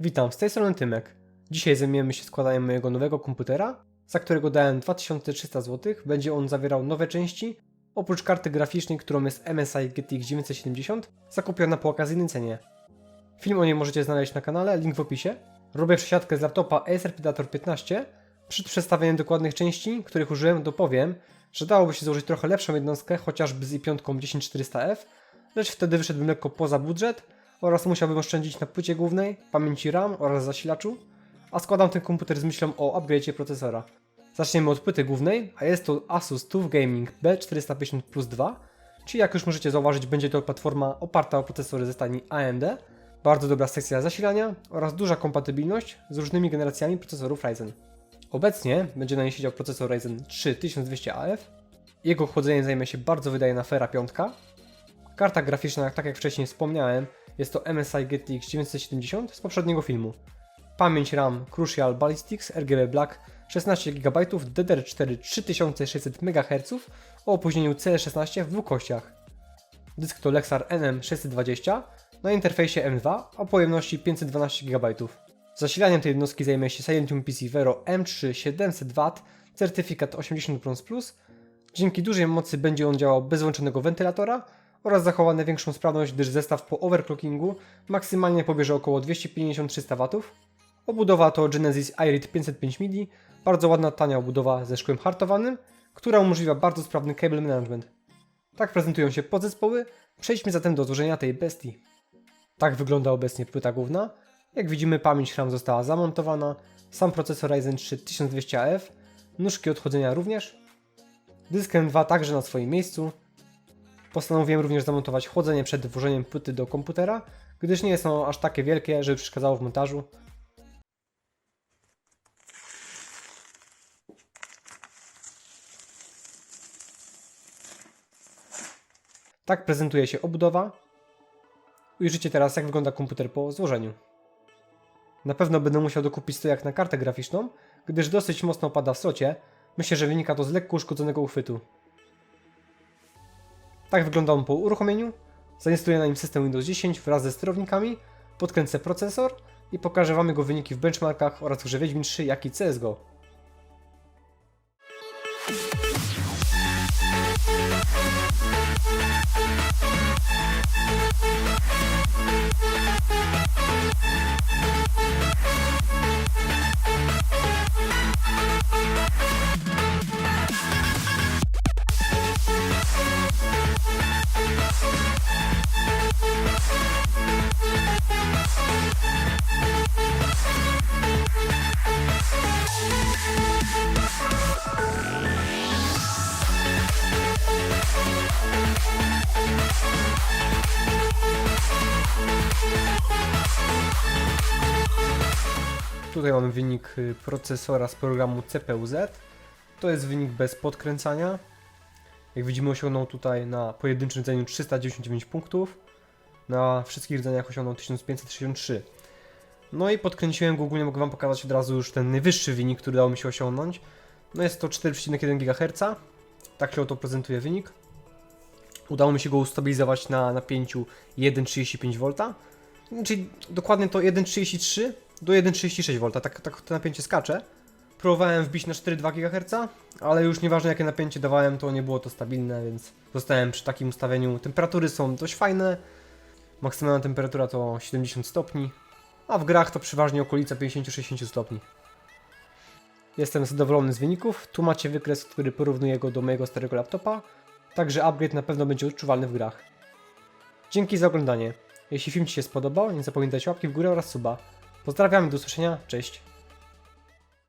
Witam, z tej strony Tymek. Dzisiaj zajmiemy się składaniem mojego nowego komputera, za którego dałem 2300 zł. Będzie on zawierał nowe części, oprócz karty graficznej, którą jest MSI GTX 970, zakupiona po okazyjnej cenie. Film o niej możecie znaleźć na kanale, link w opisie. Robię przesiadkę z laptopa Acer Predator 15. Przed przedstawieniem dokładnych części, których użyłem, dopowiem, że dałoby się złożyć trochę lepszą jednostkę, chociażby z i5 10400F, lecz wtedy wyszedłbym lekko poza budżet oraz musiałbym oszczędzić na płycie głównej, pamięci RAM oraz zasilaczu, a składam ten komputer z myślą o upgrade'cie procesora. Zaczniemy od płyty głównej, a jest to Asus TUF Gaming B450 Plus 2, czyli jak już możecie zauważyć będzie to platforma oparta o procesory ze stajni AMD, bardzo dobra sekcja zasilania oraz duża kompatybilność z różnymi generacjami procesorów Ryzen. Obecnie będzie na niej siedział procesor Ryzen 3 1200AF, jego chłodzenie zajmie się bardzo wydajna Fera 5, Karta graficzna, tak jak wcześniej wspomniałem, jest to MSI GTX 970 z poprzedniego filmu. Pamięć RAM Crucial Ballistics RGB Black 16 GB DDR4 3600 MHz o opóźnieniu CL16 w dwóch kościach. Dysk to Lexar NM620 na interfejsie M2 o pojemności 512 GB. Zasilaniem tej jednostki zajmie się Silentium PC Vero M3 700W, certyfikat 80 Bronze Plus. Dzięki dużej mocy będzie on działał bez włączonego wentylatora oraz zachowa największą sprawność, gdyż zestaw po overclockingu maksymalnie pobierze około 250-300 W. Obudowa to Genesis iRead 505 MIDI, bardzo ładna tania obudowa ze szkłem hartowanym, która umożliwia bardzo sprawny cable management. Tak prezentują się podzespoły, przejdźmy zatem do złożenia tej bestii. Tak wygląda obecnie płyta główna. Jak widzimy pamięć RAM została zamontowana, sam procesor Ryzen 3 1200AF, nóżki odchodzenia również, dysk M2 także na swoim miejscu, Postanowiłem również zamontować chłodzenie przed włożeniem płyty do komputera, gdyż nie jest ono aż takie wielkie, żeby przeszkadzało w montażu. Tak prezentuje się obudowa. Ujrzycie teraz jak wygląda komputer po złożeniu. Na pewno będę musiał dokupić stojak na kartę graficzną, gdyż dosyć mocno pada w slocie. Myślę, że wynika to z lekko uszkodzonego uchwytu. Tak wygląda on po uruchomieniu. Zainstaluję na nim system Windows 10 wraz ze sterownikami, podkręcę procesor i pokażę Wam jego wyniki w benchmarkach oraz grze Wiedźmin 3 jak i CSGO. Tutaj mamy wynik y, procesora z programu CPU-Z. To jest wynik bez podkręcania. Jak widzimy osiągnął tutaj na pojedynczym rdzeniu 399 punktów. Na wszystkich rdzeniach osiągnął 1563. No i podkręciłem go, ogólnie mogę Wam pokazać od razu już ten najwyższy wynik, który dało mi się osiągnąć. No jest to 4,1 GHz. Tak się oto prezentuje wynik. Udało mi się go ustabilizować na napięciu 1,35V. Czyli dokładnie to 1,33 do 1,36V, tak, tak to napięcie skacze. Próbowałem wbić na 4,2 GHz, ale już nieważne jakie napięcie dawałem, to nie było to stabilne, więc zostałem przy takim ustawieniu. Temperatury są dość fajne, maksymalna temperatura to 70 stopni, a w grach to przeważnie okolica 50-60 stopni. Jestem zadowolony z wyników, tu macie wykres, który porównuje go do mojego starego laptopa, także upgrade na pewno będzie odczuwalny w grach. Dzięki za oglądanie. Jeśli film Ci się spodobał, nie zapomnij dać łapki w górę oraz suba. Pozdrawiam i do usłyszenia, cześć.